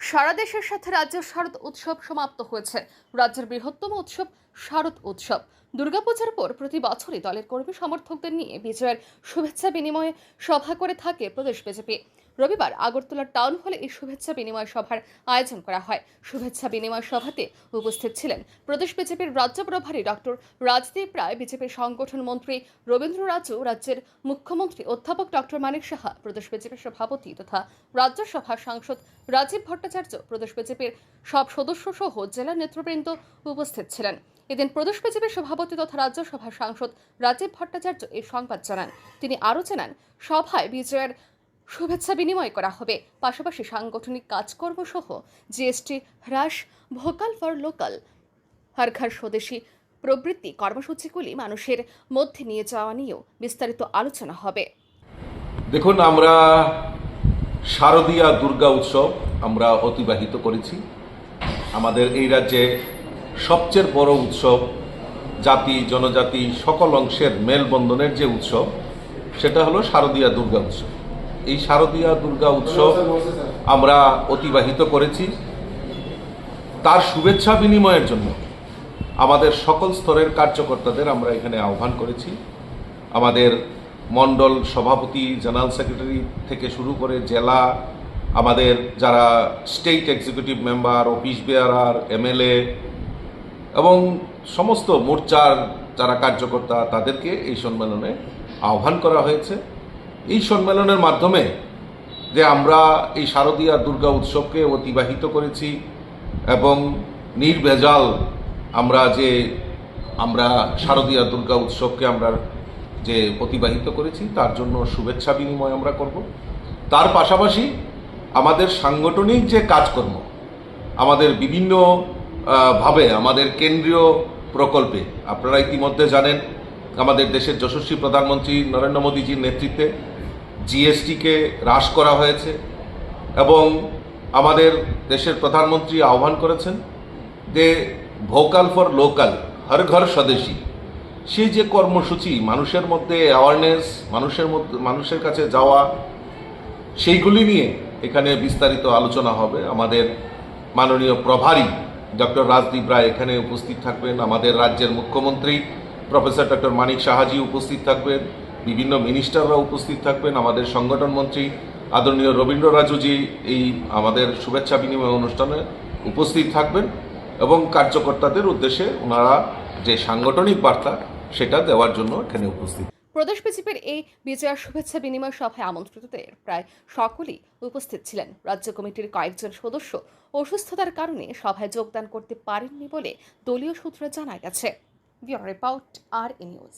সারা দেশের সাথে রাজ্যের শারদ উৎসব সমাপ্ত হয়েছে। রাজ্যের বৃহত্তম উৎসব শারদ উৎসব। দুর্গাপূজার পর প্রতি বছরই দলের কর্মী সমর্থকদের নিয়ে বিজয়ের শুভেচ্ছা বিনিময়ে সভা করে থাকে প্রদেশ বিজেপি। রবিবার আগরতলা টাউন হলে এই শুভেচ্ছা বিনিময় সভার আয়োজন করা হয়। শুভেচ্ছা বিনিময় সভাতে উপস্থিত ছিলেন প্রদেশ বিজেপির রাজ্য প্রভারী ডক্টর রাজদীপ রায়, বিজেপির সংগঠন মন্ত্রী রবীন্দ্র রাজু, রাজ্যের মুখ্যমন্ত্রী অধ্যাপক ডক্টর মানিক সাহা, প্রদেশ বিজেপির সভাপতি তথা রাজ্যসভার সাংসদ রাজীব ভট্টাচার্য, প্রদেশ বিজেপির সব সদস্য সহ জেলা নেতৃবৃন্দ উপস্থিত ছিলেন। এদিন প্রদেশ বিজেপির সভাপতি তথা রাজ্যসভার সাংসদ রাজীব ভট্টাচার্য এই সংবাদ জানান। তিনি আরও জানান, সভায় বিজয়ের শুভেচ্ছা বিনিময় করা হবে। পাশাপাশি সাংগঠনিক কাজকর্ম সহ জিএসটি হ্রাস, ভোকাল ফর লোকাল, হর ঘর স্বদেশী প্রবৃত্তি কর্মসূচিগুলি মানুষের মধ্যে নিয়ে যাওয়া নিয়েও বিস্তারিত আলোচনা হবে। দেখুন, আমরা শারদীয়া দুর্গা উৎসব আমরা অতিবাহিত করেছি। আমাদের এই রাজ্যে সবচেয়ে বড় উৎসব জাতি, জনজাতি, সকল অংশের মেলবন্ধনের যে উৎসব, সেটা হলো শারদীয়া দুর্গা উৎসব। এই শারদীয়া দুর্গা উৎসব আমরা অতিবাহিত করেছি তার শুভেচ্ছা বিনিময়ের জন্য। আমাদের সকল স্তরের কার্যকর্তাদের আমরা এখানে আহ্বান করেছি। আমাদের মণ্ডল সভাপতি, জেনারেল সেক্রেটারি থেকে শুরু করে জেলা, আমাদের যারা state executive member, office bearer, MLA এবং সমস্ত মোর্চার যারা কার্যকর্তা, তাদেরকে এই সম্মেলনে আহ্বান করা হয়েছে। এই সম্মেলনের মাধ্যমে যে আমরা এই শারদীয়া দুর্গা উৎসবকে অতিবাহিত করেছি এবং নির্ভেজাল আমরা যে, আমরা শারদীয়া দুর্গা উৎসবকে আমরা যে অতিবাহিত করেছি, তার জন্য শুভেচ্ছা বিনিময় আমরা করব। তার পাশাপাশি আমাদের সাংগঠনিক যে কাজকর্ম, আমাদের বিভিন্ন ভাবে আমাদের কেন্দ্রীয় প্রকল্পে। আপনারা ইতিমধ্যে জানেন, আমাদের দেশের যশস্বী প্রধানমন্ত্রী নরেন্দ্র মোদীজির নেতৃত্বে জিএসটিকে হ্রাস করা হয়েছে এবং আমাদের দেশের প্রধানমন্ত্রী আহ্বান করেছেন যে ভোকাল ফর লোকাল, হর ঘর স্বদেশী। সেই যে কর্মসূচি, মানুষের মধ্যে অ্যাওয়ারনেস মানুষের মধ্যে, মানুষের কাছে যাওয়া, সেইগুলি নিয়ে এখানে বিস্তারিত আলোচনা হবে আমাদের মাননীয় প্রভারী ডক্টর রাজদীপ রায় এখানে উপস্থিত থাকবেন, আমাদের রাজ্যের মুখ্যমন্ত্রী, প্রফেসর ডক্টর মানিক সাহাজি উপস্থিত থাকবেন, বিভিন্ন মিনিস্টাররা উপস্থিত থাকবেন, আমাদের সংগঠন মন্ত্রী আদরণীয় রবীন্দ্র রাজুজি এই আমাদের শুভেচ্ছা বিনিময় অনুষ্ঠানে উপস্থিত থাকবেন এবং কার্যকর্তাদের উদ্দেশ্যে ওনারা যে সাংগঠনিক বার্তা সেটা দেওয়ার জন্য এখানে উপস্থিত। প্রদেশ বিজেপির এই বিজয়ার শুভেচ্ছা বিনিময় সভায় আমন্ত্রিতদের প্রায় সকলেই উপস্থিত ছিলেন। রাজ্য কমিটির কয়েকজন সদস্য অসুস্থতার কারণে সভায় যোগদান করতে পারেননি বলে দলীয় সূত্রে জানা গেছে। রিপোর্ট আর নিউজ।